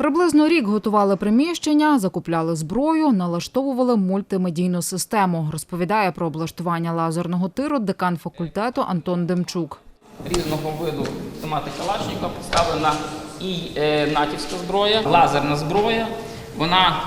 Приблизно рік готували приміщення, закупляли зброю, налаштовували мультимедійну систему. Розповідає про облаштування лазерного тиру декан факультету Антон Демчук. різного виду автомати Калашникова представлена і е, натівська зброя, лазерна зброя. Вона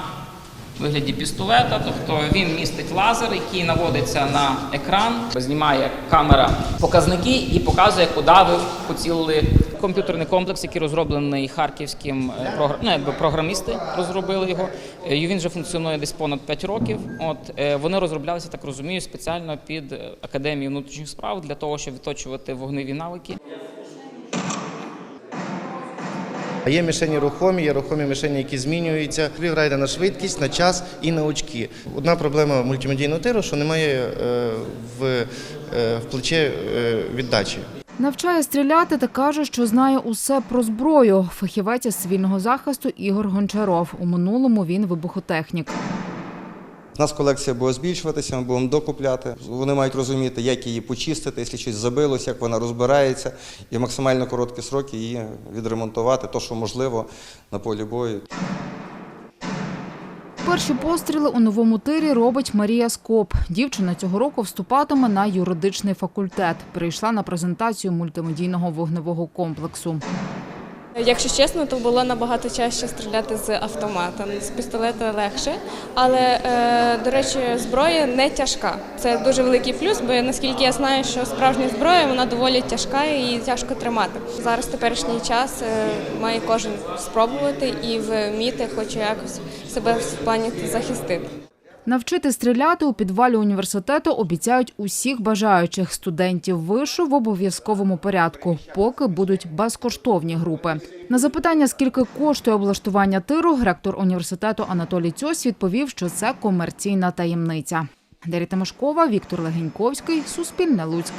в вигляді пістолета, тобто він містить лазер, який наводиться на екран, знімає камера показники і показує, куди ви поцілили. Комп'ютерний комплекс, який розроблений харківським е, ну, якби програмісти розробили його. Е, Він вже функціонує десь понад 5 років. От е, вони розроблялися, так розумію, спеціально під академію внутрішніх справ для того, щоб відточувати вогневі навики. Є мішені рухомі, є рухомі мішені, які змінюються. Ви граєте на швидкість, на час і на очки. Одна проблема мультимедійного тиру, що немає в, плече віддачі. Навчає стріляти та каже, що знає усе про зброю. Фахівець із цивільного захисту Ігор Гончаров. У минулому він вибухотехнік. У нас колекція буде збільшуватися, ми будемо докупляти. Вони мають розуміти, як її почистити, якщо щось забилось, як вона розбирається, і максимально короткі сроки її відремонтувати, то, що можливо на полі бою. Перші постріли у новому тирі робить Марія Скоп. Дівчина цього року вступатиме на юридичний факультет. Прийшла на презентацію мультимедійного вогневого комплексу. Якщо чесно, то було набагато чаще стріляти з автомата. З пістолета легше. Але, е, до речі, зброя не тяжка. Це дуже великий плюс, бо наскільки я знаю, що справжня зброя вона доволі тяжка і тяжко тримати. Зараз теперішній час е, має кожен спробувати і вміти, хоч якось себе в плані захистити. Навчити стріляти у підвалі університету обіцяють усіх бажаючих студентів вишу в обов'язковому порядку, поки будуть безкоштовні групи. На запитання, скільки коштує облаштування тиру, ректор університету Анатолій Цьось відповів, що це комерційна таємниця. Дар'я Тимошкова, Віктор Легеньковський, Суспільне Луцьк.